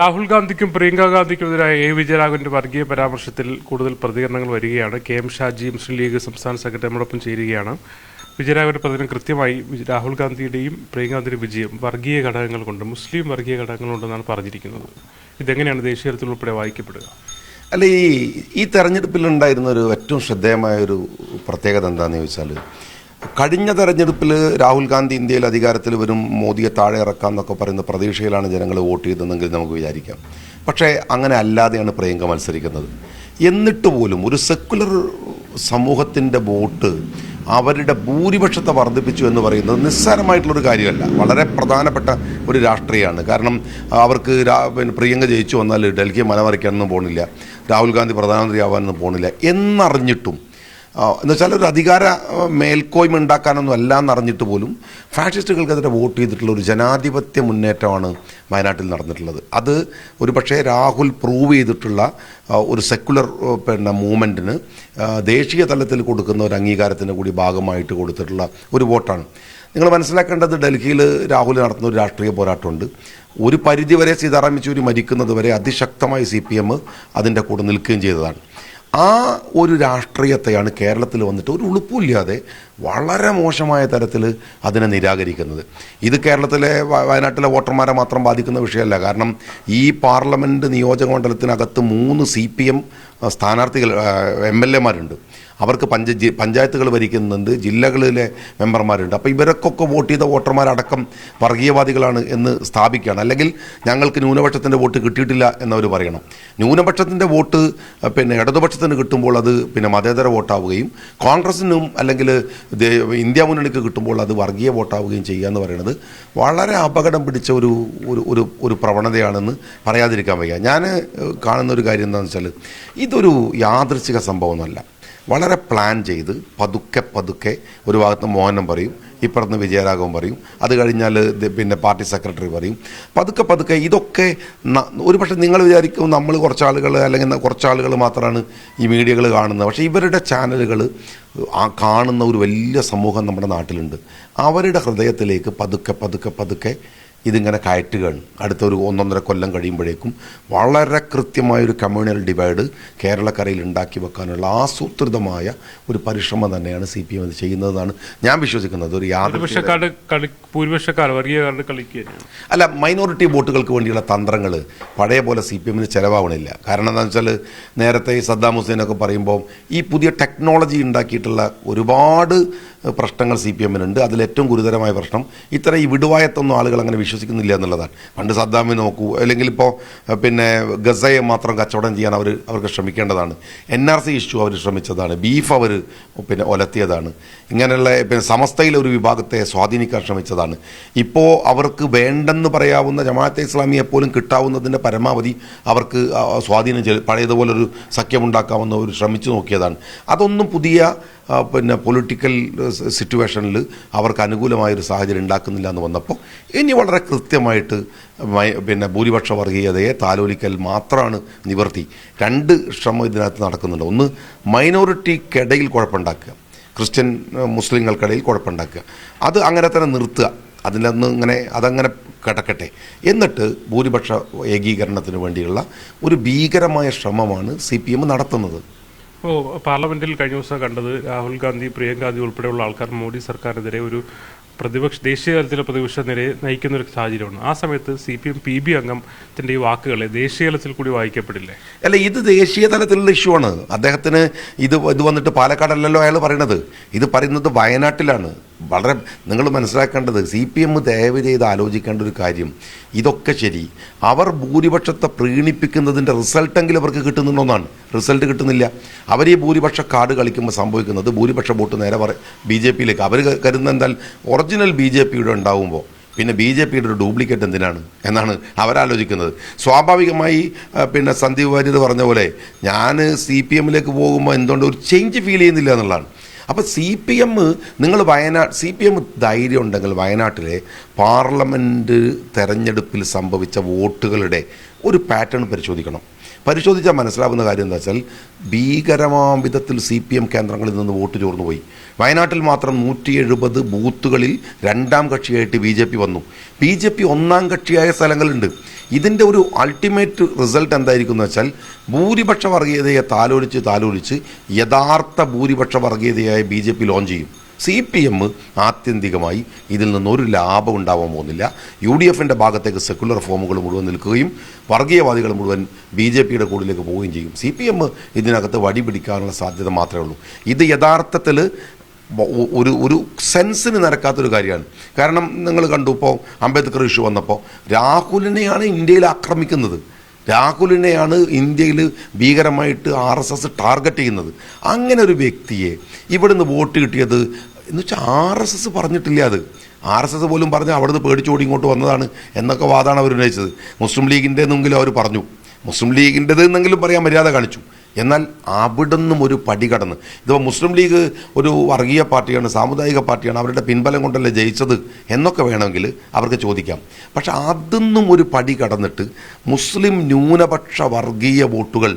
രാഹുൽ ഗാന്ധിക്കും പ്രിയങ്ക ഗാന്ധിക്കുമെതിരായ എ വിജയരാഘവന്റെ വർഗീയ പരാമർശത്തിൽ കൂടുതൽ പ്രതികരണങ്ങൾ വരികയാണ്. കെ എം ഷാജി മുസ്ലിം ലീഗ് സംസ്ഥാന സെക്രട്ടറി നമ്മോടൊപ്പം ചേരുകയാണ്. വിജയരാഘവന്റെ പ്രതികരണം കൃത്യമായി രാഹുൽ ഗാന്ധിയുടെയും പ്രിയങ്കാന്ധിയുടെ വിജയം വർഗീയ ഘടകങ്ങൾ കൊണ്ട് മുസ്ലിം വർഗീയ ഘടകങ്ങൾ കൊണ്ടെന്നാണ് പറഞ്ഞിരിക്കുന്നത്. ഇതെങ്ങനെയാണ് ദേശീയ തലത്തിൽ ഉൾപ്പെടെ വായിക്കപ്പെടുക? അല്ല ഈ ഈ തെരഞ്ഞെടുപ്പിലുണ്ടായിരുന്ന ഒരു ഏറ്റവും ശ്രദ്ധേയമായ ഒരു പ്രത്യേകത എന്താണെന്ന് ചോദിച്ചാൽ കഴിഞ്ഞ തെരഞ്ഞെടുപ്പിൽ രാഹുൽ ഗാന്ധി ഇന്ത്യയിൽ അധികാരത്തിൽ വരും മോദിയെ താഴെ ഇറക്കാം എന്നൊക്കെ പറയുന്ന പ്രതീക്ഷയിലാണ് ജനങ്ങൾ വോട്ട് ചെയ്തതെങ്കിൽ നമുക്ക് വിചാരിക്കാം. പക്ഷേ അങ്ങനെ അല്ലാതെയാണ് പ്രിയങ്ക മത്സരിക്കുന്നത്. എന്നിട്ട് പോലും ഒരു സെക്കുലർ സമൂഹത്തിന്റെ വോട്ട് അവരുടെ ഭൂരിപക്ഷത്തെ വർദ്ധിപ്പിച്ചു എന്ന് പറയുന്നത് നിസ്സാരമായിട്ടുള്ളൊരു കാര്യമല്ല. വളരെ പ്രധാനപ്പെട്ട ഒരു രാഷ്ട്രീയമാണ്. കാരണം അവർക്ക് പ്രിയങ്ക ജയിച്ചു വന്നാൽ ഡൽഹി മനമറിക്കാനൊന്നും പോണില്ല. രാഹുൽ ഗാന്ധി പ്രധാനമന്ത്രി ആവാനൊന്നും പോണില്ല എന്നറിഞ്ഞിട്ടും ആ, എന്ന് വെച്ചാൽ ഒരു അധികാര മേൽക്കോയ്മ ഉണ്ടാക്കാനൊന്നും അല്ല എന്നറിഞ്ഞിട്ട് പോലും ഫാഷിസ്റ്റുകൾക്കെതിരെ വോട്ട് ചെയ്തിട്ടുള്ള ഒരു ജനാധിപത്യ മുന്നേറ്റമാണ് വയനാട്ടിൽ നടന്നിട്ടുള്ളത്. അത് ഒരു പക്ഷേ രാഹുൽ പ്രൂവ് ചെയ്തിട്ടുള്ള ഒരു സെക്കുലർ പിന്നെ മൂവ്മെന്റിന് ദേശീയ തലത്തിൽ കൊടുക്കുന്ന ഒരു അംഗീകാരത്തിന് കൂടി ഭാഗമായിട്ട് കൊടുത്തിട്ടുള്ള ഒരു വോട്ടാണ്. നിങ്ങൾ മനസ്സിലാക്കേണ്ടത് ഡൽഹിയിൽ രാഹുൽ നടത്തുന്ന ഒരു രാഷ്ട്രീയ പോരാട്ടമുണ്ട്. ഒരു പരിധിവരെ സീതാറാം യെച്ചൂരി മരിക്കുന്നത് വരെ അതിശക്തമായി സി പി എം അതിന്റെ കൂടെ നിൽക്കുകയും ചെയ്തതാണ്. ആ ഒരു രാഷ്ട്രീയത്തെയാണ് കേരളത്തിൽ വന്നിട്ട് ഒരു ഉളുപ്പില്ലാതെ വളരെ മോശമായ തരത്തിൽ അതിനെ നിരാകരിക്കുന്നത്. ഇത് കേരളത്തിലെ വയനാട്ടിലെ വോട്ടർമാരെ മാത്രം ബാധിക്കുന്ന വിഷയമല്ല. കാരണം ഈ പാർലമെന്റ് നിയോജക മണ്ഡലത്തിനകത്ത് മൂന്ന് സി പി എം സ്ഥാനാർത്ഥികൾ എം എൽ എമാരുണ്ട് അവർക്ക് പഞ്ച പഞ്ചായത്തുകൾ ഭരിക്കുന്നുണ്ട് ജില്ലകളിലെ മെമ്പർമാരുണ്ട്. അപ്പോൾ ഇവരൊക്കെ വോട്ട് ചെയ്ത വോട്ടർമാരടക്കം വർഗീയവാദികളാണ് എന്ന് സ്ഥാപിക്കുകയാണ്. അല്ലെങ്കിൽ ഞങ്ങൾക്ക് ന്യൂനപക്ഷത്തിന്റെ വോട്ട് കിട്ടിയിട്ടില്ല എന്നവർ പറയണം. ന്യൂനപക്ഷത്തിന്റെ വോട്ട് പിന്നെ ഇടതുപക്ഷത്തിന് കിട്ടുമ്പോൾ അത് പിന്നെ മതേതര വോട്ടാവുകയും കോൺഗ്രസിനും അല്ലെങ്കിൽ ഇന്ത്യ മുന്നണിക്ക് കിട്ടുമ്പോൾ അത് വർഗീയ വോട്ടാവുകയും ചെയ്യുക എന്ന് പറയുന്നത് വളരെ അപകടം പിടിച്ച ഒരു ഒരു ഒരു പ്രവണതയാണെന്ന് പറയാതിരിക്കാൻ വയ്യ. ഞാൻ കാണുന്ന ഒരു കാര്യം എന്താണെന്ന് വെച്ചാൽ ഇതൊരു യാദൃച്ഛിക സംഭവമൊന്നുമല്ല. വളരെ പ്ലാൻ ചെയ്ത് പതുക്കെ പതുക്കെ ഒരു ഭാഗത്ത് മോഹനം പറയും ഇപ്പുറത്ത് വിജയരാഘവൻ പറയും അത് കഴിഞ്ഞാൽ പിന്നെ പാർട്ടി സെക്രട്ടറി പറയും. പതുക്കെ പതുക്കെ ഇതൊക്കെ ഒരു പക്ഷേ നിങ്ങൾ വിചാരിക്കും നമ്മൾ കുറച്ച് ആളുകൾ അല്ലെങ്കിൽ കുറച്ച് ആളുകൾ മാത്രമാണ് ഈ മീഡിയകൾ കാണുന്നത്. പക്ഷേ ഇവരുടെ ചാനലുകൾ കാണുന്ന ഒരു വലിയ സമൂഹം നമ്മുടെ നാട്ടിലുണ്ട്. അവരുടെ ഹൃദയത്തിലേക്ക് പതുക്കെ പതുക്കെ പതുക്കെ ഇതിങ്ങനെ കയറ്റുകയാണ്. അടുത്തൊരു ഒന്നൊന്നര കൊല്ലം കഴിയുമ്പോഴേക്കും വളരെ കൃത്യമായൊരു കമ്മ്യൂണൽ ഡിവൈഡ് കേരളക്കരയിൽ ഉണ്ടാക്കി വെക്കാനുള്ള ആസൂത്രിതമായ ഒരു പരിശ്രമം തന്നെയാണ് സി പി എം ചെയ്യുന്നതെന്നാണ് ഞാൻ വിശ്വസിക്കുന്നത്. ഒരു യാതൊരു ഭൂരിപക്ഷക്കാർ വർഗീയക്കാരുടെ അല്ല മൈനോറിറ്റി വോട്ടുകൾക്ക് വേണ്ടിയുള്ള തന്ത്രങ്ങൾ പഴയ പോലെ സി പി എമ്മിന് ചിലവാകണില്ല കാരണം എന്താണെന്ന് വെച്ചാൽ നേരത്തെ ഈ സദ്ദാം ഹുസൈനൊക്കെ പറയുമ്പോൾ ഈ പുതിയ ടെക്നോളജി ഉണ്ടാക്കിയിട്ടുള്ള ഒരുപാട് പ്രശ്നങ്ങൾ സി പി എമ്മിനുണ്ട്. അതിലേറ്റവും ഗുരുതരമായ പ്രശ്നം ഇത്ര ഈ വിടുവായത്തൊന്നും ആളുകൾ അങ്ങനെ വിശ്വസിക്കുന്നില്ല എന്നുള്ളതാണ്. പണ്ട് സദ്ദാമി നോക്കൂ അല്ലെങ്കിൽ ഇപ്പോൾ പിന്നെ ഗസയെ മാത്രം കച്ചവടം ചെയ്യാൻ അവർ അവർക്ക് ശ്രമിക്കേണ്ടതാണ്. എൻ ആർ സി ഇഷ്യൂ അവർ ശ്രമിച്ചതാണ്. ബീഫ് അവർ പിന്നെ ഒലത്തിയതാണ്. ഇങ്ങനെയുള്ള പിന്നെ സമസ്തയിലെ ഒരു വിഭാഗത്തെ സ്വാധീനിക്കാൻ ശ്രമിച്ചതാണ്. ഇപ്പോൾ അവർക്ക് വേണ്ടെന്ന് പറയാവുന്ന ജമാഅത്തെ ഇസ്ലാമിയെ പോലും കിട്ടാവുന്നതിന്റെ പരമാവധി അവർക്ക് സ്വാധീനം ചെയ്ത് പഴയതുപോലൊരു സഖ്യമുണ്ടാക്കാമെന്ന് അവർ ശ്രമിച്ചു നോക്കിയതാണ്. അതൊന്നും പുതിയ പിന്നെ പൊളിറ്റിക്കൽ സിറ്റുവേഷനിൽ അവർക്ക് അനുകൂലമായൊരു സാഹചര്യം ഉണ്ടാക്കുന്നില്ല എന്ന് വന്നപ്പോൾ ഇനി വളരെ കൃത്യമായിട്ട് പിന്നെ ഭൂരിപക്ഷ വർഗീയതയെ താലോലിക്കൽ മാത്രമാണ് നിവർത്തി. രണ്ട് ശ്രമം ഇതിനകത്ത് നടക്കുന്നുണ്ട്. ഒന്ന് മൈനോറിറ്റിക്കിടയിൽ കുഴപ്പമുണ്ടാക്കുക. ക്രിസ്ത്യൻ മുസ്ലിങ്ങൾക്കിടയിൽ കുഴപ്പമുണ്ടാക്കുക. അത് അങ്ങനെ തന്നെ നിർത്തുക. അതിലൊന്ന് ഇങ്ങനെ അതങ്ങനെ കിടക്കട്ടെ. എന്നിട്ട് ഭൂരിപക്ഷ ഏകീകരണത്തിന് വേണ്ടിയുള്ള ഒരു ഭീകരമായ ശ്രമമാണ് സി നടത്തുന്നത്. ഇപ്പോൾ പാർലമെന്റിൽ കഴിഞ്ഞ ദിവസം കണ്ടത് രാഹുൽ ഗാന്ധി പ്രിയങ്ക ഗാന്ധി ഉൾപ്പെടെയുള്ള ആൾക്കാർ മോദി സർക്കാരിനെതിരെ ഒരു പ്രതിപക്ഷ ദേശീയ തലത്തിലെ പ്രതിപക്ഷ നിരയെ നയിക്കുന്ന ഒരു സാഹചര്യമാണ്. ആ സമയത്ത് C P M P B അംഗത്തിന്റെ ഈ വാക്കുകളെ ദേശീയ തലത്തിൽ കൂടി വായിക്കപ്പെടില്ലേ? അല്ല ഇത് ദേശീയ തലത്തിലുള്ള ഇഷ്യൂ ആണ്. അദ്ദേഹത്തിന് ഇത് ഇത് വന്നിട്ട് പാലക്കാടല്ലല്ലോ അയാൾ പറയണത്. ഇത് പറയുന്നത് വയനാട്ടിലാണ്. വളരെ നിങ്ങൾ മനസ്സിലാക്കേണ്ടത് സി പി എം ദയവ് ചെയ്ത് ആലോചിക്കേണ്ട ഒരു കാര്യം. ഇതൊക്കെ ശരി. അവർ ഭൂരിപക്ഷത്തെ പ്രീണിപ്പിക്കുന്നതിന്റെ റിസൾട്ടെങ്കിലും അവർക്ക് കിട്ടുന്നുണ്ടോന്നാണ് റിസൾട്ട് കിട്ടുന്നില്ല. അവർ ഈ ഭൂരിപക്ഷ കാർഡ് കളിക്കുമ്പോൾ സംഭവിക്കുന്നത് ഭൂരിപക്ഷ വോട്ട് നേരെ പറ ബി ജെ പിയിലേക്ക് അവർ കരുതുന്ന എന്താൽ ഒറിജിനൽ ബി ജെ പിയുടെ ഉണ്ടാവുമ്പോൾ പിന്നെ ബി ജെ പിയുടെ ഒരു ഡ്യൂപ്ലിക്കേറ്റ് എന്തിനാണ് എന്നാണ് അവരാലോചിക്കുന്നത്. സ്വാഭാവികമായി പിന്നെ സന്ദീപ് വാര്യർ പറഞ്ഞ പോലെ ഞാൻ സി പി എമ്മിലേക്ക് പോകുമ്പോൾ എന്തുകൊണ്ട് ഒരു ചേഞ്ച് ഫീൽ ചെയ്യുന്നില്ല എന്നുള്ളതാണ്. അപ്പോൾ സി പി എം നിങ്ങൾ വയനാട് സി പി എം ധൈര്യം ഉണ്ടെങ്കിൽ വയനാട്ടിലെ പാർലമെന്റ് തെരഞ്ഞെടുപ്പിൽ സംഭവിച്ച വോട്ടുകളുടെ ഒരു പാറ്റേൺ പരിശോധിക്കണം. പരിശോധിച്ചാൽ മനസ്സിലാവുന്ന കാര്യം എന്താ വെച്ചാൽ ഭീകരമാം വിധത്തിൽ സി പി എം കേന്ദ്രങ്ങളിൽ നിന്ന് വോട്ട് ചോർന്നു പോയി. വയനാട്ടിൽ മാത്രം നൂറ്റി എഴുപത് ബൂത്തുകളിൽ രണ്ടാം കക്ഷിയായിട്ട് ബി ജെ പി വന്നു. ബി ജെ പി ഒന്നാം കക്ഷിയായ സ്ഥലങ്ങളുണ്ട്. ഇതിന്റെ ഒരു അൾട്ടിമേറ്റ് റിസൾട്ട് എന്തായിരിക്കും എന്ന് വെച്ചാൽ ഭൂരിപക്ഷ വർഗീയതയെ താലോലിച്ച് താലോലിച്ച് യഥാർത്ഥ ഭൂരിപക്ഷ വർഗീയതയായ ബി ജെ പി ലോഞ്ച് ചെയ്യും. സി പി എം ആത്യന്തികമായി ഇതിൽ നിന്നൊരു ലാഭം ഉണ്ടാവാൻ പോകുന്നില്ല. യു ഡി എഫിന്റെ ഭാഗത്തേക്ക് സെക്കുലർ ഫോമുകൾ മുഴുവൻ നിൽക്കുകയും വർഗീയവാദികൾ മുഴുവൻ ബി ജെ പിയുടെ കൂടിലേക്ക് പോവുകയും ചെയ്യും. സി പി എം ഇതിനകത്ത് വടി പിടിക്കാനുള്ള സാധ്യത മാത്രമേ ഉള്ളൂ. ഇത് യഥാർത്ഥത്തിൽ ഒരു ഒരു സെൻസിന് നിരക്കാത്തൊരു കാര്യമാണ്. കാരണം നിങ്ങൾ കണ്ടു ഇപ്പോൾ അംബേദ്കർ ഇഷ്യൂ വന്നപ്പോൾ രാഹുലിനെയാണ് ഇന്ത്യയിൽ ആക്രമിക്കുന്നത്. രാഹുലിനെയാണ് ഇന്ത്യയിൽ ഭീകരമായിട്ട് ആർ എസ് എസ് ടാർഗറ്റ് ചെയ്യുന്നത്. അങ്ങനെ ഒരു വ്യക്തിയെ ഇവിടുന്ന് വോട്ട് കിട്ടിയത് എന്ന് വെച്ചാൽ ആർ എസ് എസ് പറഞ്ഞിട്ടില്ല അത്. ആർ എസ് എസ് പോലും പറഞ്ഞ് അവിടുന്ന് പേടിച്ചോടി ഇങ്ങോട്ട് വന്നതാണ് എന്നൊക്കെ വാദമാണ് അവർ ഉന്നയിച്ചത്. മുസ്ലിം ലീഗിന്റെ എന്നെങ്കിലും അവർ പറഞ്ഞു. മുസ്ലിം ലീഗിന്റെത് എന്നെങ്കിലും പറയാൻ മര്യാദ കാണിച്ചു. എന്നാൽ അവിടുന്നും ഒരു പടി കടന്ന്. ഇതിപ്പോൾ മുസ്ലിം ലീഗ് ഒരു വർഗീയ പാർട്ടിയാണ് സാമുദായിക പാർട്ടിയാണ് അവരുടെ പിൻബലം കൊണ്ടല്ലേ ജയിച്ചത് എന്നൊക്കെ വേണമെങ്കിൽ അവർക്ക് ചോദിക്കാം. പക്ഷെ അതൊന്നും ഒരു പടി കടന്നിട്ട് മുസ്ലിം ന്യൂനപക്ഷ വർഗീയ വോട്ടുകൾ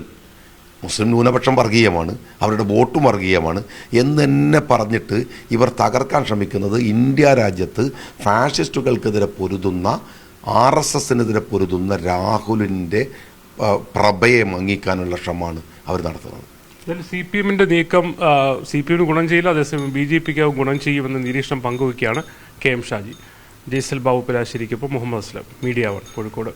മുസ്ലിം ന്യൂനപക്ഷം വർഗീയമാണ് അവരുടെ വോട്ടും വർഗീയമാണ് എന്ന് പറഞ്ഞിട്ട് ഇവർ തകർക്കാൻ ശ്രമിക്കുന്നത് ഇന്ത്യ രാജ്യത്ത് ഫാഷിസ്റ്റുകൾക്കെതിരെ പൊരുതുന്ന ആർ എസ് എസിനെതിരെ പൊരുതുന്ന രാഹുലിന്റെ പ്രഭയെ മങ്ങിക്കാനുള്ള ശ്രമമാണ്. അവർ നടത്തുന്നത്. സി പി എമ്മിന്റെ നീക്കം സി പി എമ്മിന് ഗുണം ചെയ്യില്ല അതേസമയം ബി ജെ പിക്ക് ഗുണം ചെയ്യുമെന്ന നിരീക്ഷണം പങ്കുവയ്ക്കുകയാണ് കെ എം ഷാജി. ജയ്സൽ ബാബു പലാശ്ശേരിക്കൊപ്പം മുഹമ്മദ് അസ്ലം മീഡിയ വൺ കോഴിക്കോട്.